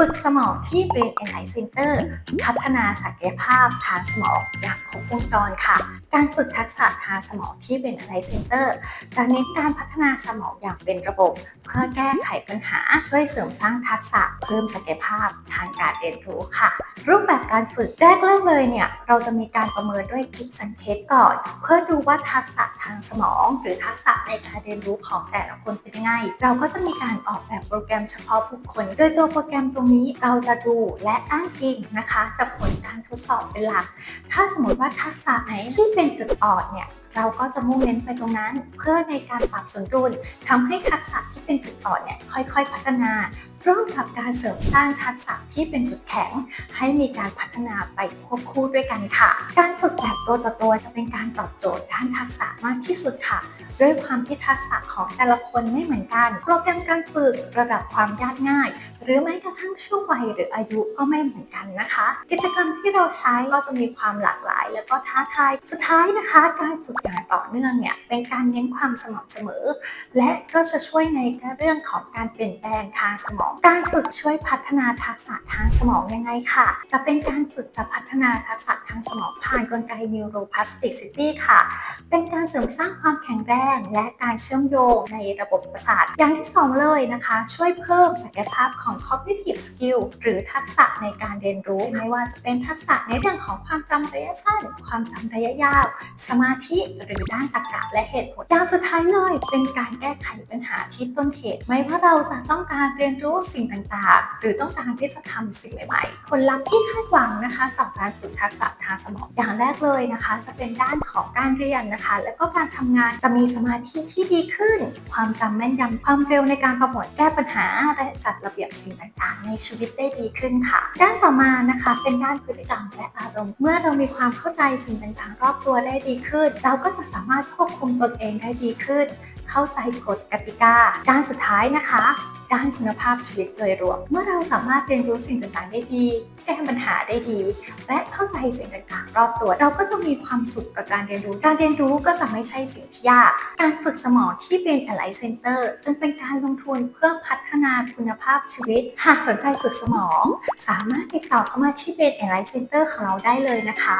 ฝึกสมองที่ Brain Enlight Center พัฒนาศักยภาพทางสมองอย่างครบวงจรค่ะ การฝึกทักษะทางสมองที่ Brain Enlight Center จะเน้นการพัฒนาสมองอย่างเป็นระบบ เพื่อแก้ไขปัญหาช่วยเสริมสร้างทักษะเพิ่มศักยภาพทางการเรียนรู้ค่ะ รูปแบบการฝึกแรกเริ่มเลยเนี่ยเราจะมีการประเมินด้วยกิฟสังเกตก่อน เพื่อดูว่าทักษะทางสมอง หรือทักษะในการเรียนรู้ของแต่ละคนเป็นยังไงเราก็จะมีการออกแบบโปรแกรมเฉพาะบุคคล โดยตัวโปรแกรมตรงนี้เราจะดูและอ้างอิงนะคะจากผลการทดสอบเป็นหลัก ถ้าสมมติว่าทักษะไหนที่เป็นจุดอ่อนเนี่ยเราก็จะมุ่งเน้นไปตรงนั้น เพื่อในการปรับสมดุลทำให้ทักษะที่เป็นจุดอ่อนเนี่ยค่อยๆ พัฒนา ร่วมกับการเสริมสร้างทักษะที่เป็นจุดแข็ง ให้มีการพัฒนาไปควบคู่ด้วยกันค่ะ การฝึกแบบตัวต่อตัวจะเป็นการตอบโจทย์ด้านทักษะมากที่สุดค่ะ ด้วยความที่ทักษะของแต่ละคนไม่เหมือนกัน โปรแกรมการฝึกระดับความยากง่าย หรือแม้กระทั่งช่วงวัยหรืออายุก็ไม่เหมือนกันนะคะ กิจกรรมที่เราใช้ก็จะมีความหลากหลาย แล้วก็ท้าทาย สุดท้ายนะคะ การฝึกอย่างต่อเนื่องเนี่ยเป็นการเน้นความสม่ำเสมอ และก็จะช่วยในเรื่องของการเปลี่ยนแปลงทางสมองการฝึกช่วยพัฒนาทักษะทางสมองยังไงค่ะ จะเป็นการฝึกจะพัฒนาทักษะางสมองผ่านกลไก neuroplasticity ค่ะ เป็นการเสริมสร้างความแข็งแรงและการเชื่อมโยงในระบบประสาท อย่างที่สองเลยนะคะ ช่วยเพิ่มศักยภาพของ cognitive skill หรือทักษะในการเรียนรู้ ไม่ว่าจะเป็นทักษะในเรื่องของความจำระยะสั้น ความจำระยะยาว สมาธิหรือด้านตรรกะและเหตุผลอย่างสุดท้ายเลยเป็นการแก้ไขปัญหาที่ต้นเหตุไม่ว่าเราจะต้องการเรียนรู้สิ่งต่างๆ หรือต้องการที่จะทำสิ่งใหม่ๆผลลัพธ์ที่คาดหวังนะคะต่อการฝึกทักษะทางสมองอย่างแรกเลยนะคะ จะเป็นด้านของการเรียนนะคะ และก็การทำงานจะมีสมาธิที่ดีขึ้น ความจำแม่นยำความเร็วในการประมวลแก้ปัญหาและจัดระเบียบสิ่งต่างๆ ในชีวิตได้ดีขึ้นค่ะ ด้านต่อมานะคะเป็นด้านพฤติกรรมและอารมณ์เมื่อเรามีความเข้าใจสิ่งต่างๆ รอบตัวได้ดีขึ้น เราก็จะสามารถควบคุมตนเองได้ดีขึ้น เข้าใจกฎกติกา ด้านสุดท้ายนะคะ ด้านคุณภาพชีวิตโดยรวม เมื่อเราสามารถเรียนรู้สิ่งต่างๆได้ดีแก้ปัญหาได้ดี และเข้าใจสิ่งต่างๆ รอบตัว เราก็จะมีความสุขกับการเรียนรู้ การเรียนรู้ก็จะไม่ใช่สิ่งที่ยาก การฝึกสมองที่เป็น Ally Center จึงเป็นการลงทุนเพื่อพัฒนาคุณภาพชีวิต หากสนใจฝึกสมอง สามารถติดต่อเข้ามาที่เป็น Ally Center ของเราได้เลยนะคะ